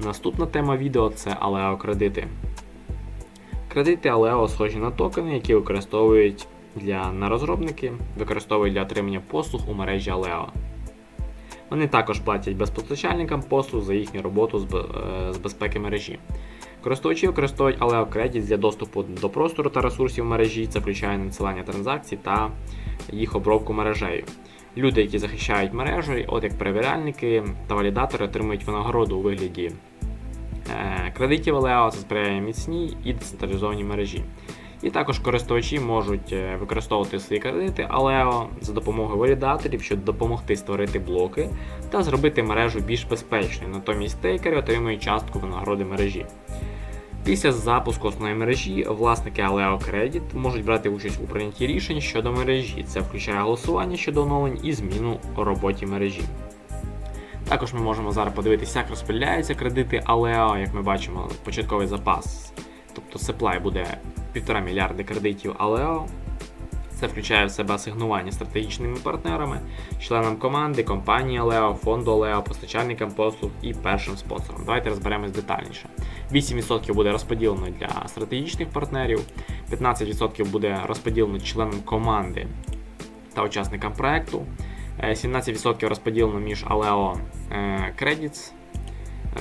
Наступна тема відео це Aleo кредити. Aleo схожі на токени, які використовують для на розробники, використовують для отримання послуг у мережі Aleo. Вони також платять безпостачальникам послуг за їхню роботу з, е, безпеки мережі. Користувачі використовують Aleo Credit для доступу до простору та ресурсів мережі, це включає надсилання транзакцій та їх обробку мережею. Люди, які захищають мережу, от як перевіряльники та валідатори, отримують винагороду у вигляді е, кредитів Aleo, це сприяє міцній і децентралізованій мережі. І також користувачі можуть е, використовувати свої кредити Aleo за допомогою валідаторів, щоб допомогти створити блоки та зробити мережу більш безпечною. Натомість стейкери отримують частку винагороди мережі. Після запуску основної мережі власники Aleo Credit можуть брати участь у прийнятті рішень щодо мережі. Це включає голосування щодо оновлень і зміну у роботі мережі. Також ми можемо зараз подивитися, як розподіляються кредити Aleo. Як ми бачимо, початковий запас, тобто supply буде 1,5 мільярди кредитів Aleo. Це включає в себе асигнування стратегічними партнерами, членам команди, компанії Aleo, фонду Aleo, постачальникам послуг і першим спонсором. Давайте розберемось детальніше. 8% буде розподілено для стратегічних партнерів, 15% буде розподілено членам команди та учасникам проекту, е, 17% розподілено між Aleo е, Credits,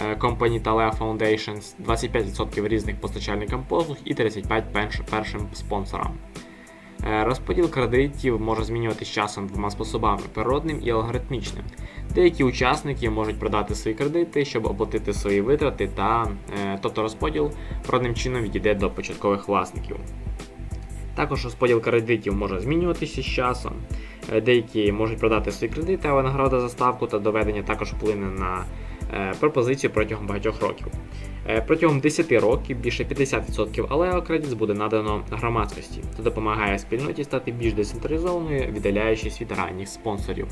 е, Company та Aleo Foundations, 25% різних постачальникам послуг і 35% першим спонсорам. Е, Розподіл кредитів може змінюватися часом двома способами природним і алгоритмічним. Деякі учасники можуть продати свої кредити, щоб оплатити свої витрати, та, е, тобто розподіл природним чином відійде до початкових власників. Також розподіл кредитів може змінюватися з часом. Е, Деякі можуть продати свої кредити, а винагорода за ставку та доведення також вплине на пропозицію протягом багатьох років. Е, Протягом 10 років більше 50% алео Credits буде надано громадськості, Це допомагає спільноті стати більш децентралізованою, віддаляючись від ранніх спонсорів.